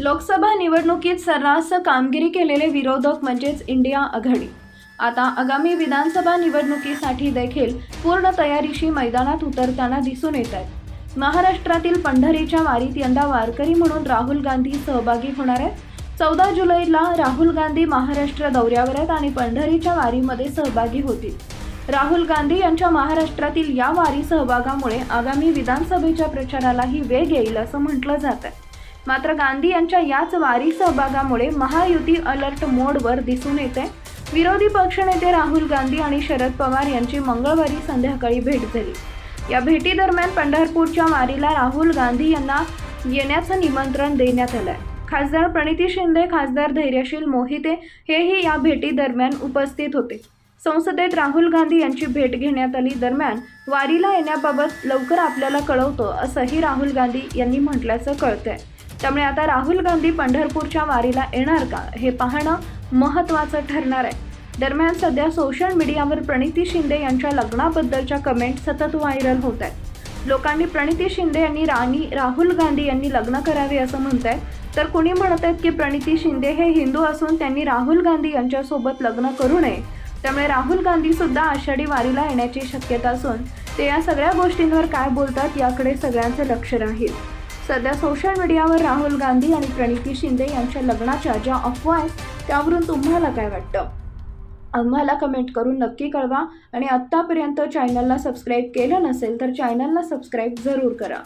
लोकसभा निवडणुकीत सर्रास कामगिरी केलेले विरोधक म्हणजेच इंडिया आघाडी. आता आगामी विधानसभा निवडणुकीसाठी देखील पूर्ण तयारीशी मैदानात उतरताना दिसून येत आहेत. महाराष्ट्रातील पंढरीच्या वारीत यंदा वारकरी म्हणून राहुल गांधी सहभागी होणार आहेत. चौदा जुलैला राहुल गांधी महाराष्ट्र दौऱ्यावर आहेत आणि पंढरीच्या वारीमध्ये सहभागी होतील. राहुल गांधी यांच्या महाराष्ट्रातील या वारी सहभागामुळे आगामी विधानसभेच्या प्रचारालाही वेग येईल असं म्हटलं जात आहे. मात्र गांधी यांच्या याच वारी सहभागामुळे महायुती अलर्ट मोडवर दिसून येते. विरोधी पक्षनेते राहुल गांधी आणि शरद पवार यांची मंगळवारी संध्याकाळी भेट झाली. या भेटीदरम्यान पंढरपूरच्या वारीला राहुल गांधी यांना येण्याचं निमंत्रण देण्यात आलंय. खासदार प्रणिती शिंदे खासदार धैर्यशील मोहिते हेही या भेटीदरम्यान उपस्थित होते. संसदेत राहुल गांधी यांची भेट घेण्यात आली दरम्यान वारीला येण्याबाबत लवकर आपल्याला कळवतो असंही राहुल गांधी यांनी म्हटल्याचं कळतंय. त्यामुळे आता राहुल गांधी पंढरपूरच्या वारीला येणार का हे पाहणं महत्त्वाचं ठरणार आहे. दरम्यान सध्या सोशल मीडियावर प्रणिती शिंदे यांच्या लग्नाबद्दलच्या कमेंट सतत व्हायरल होत आहेत. लोकांनी प्रणिती शिंदे यांनी राणी राहुल गांधी यांनी लग्न करावे असं म्हणत आहेत तर कुणी म्हणत आहेत की प्रणिती शिंदे हे हिंदू असून त्यांनी राहुल गांधी यांच्यासोबत लग्न करू नये. त्यामुळे राहुल गांधी सुद्धा आषाढी वारीला येण्याची शक्यता असून ते या सगळ्या गोष्टींवर काय बोलतात याकडे सगळ्यांचं लक्ष राहील. सध्या सोशल मीडियावर राहुल गांधी आणि प्रणिती शिंदे यांच्या लग्नाच्या ज्या अफवा आहेत त्यावरून तुम्हाला काय वाटतं? आम्हाला कमेंट करून नक्की कळवा आणि आत्तापर्यंत चॅनलला सबस्क्राईब केलं नसेल तर चॅनलला सबस्क्राईब जरूर करा.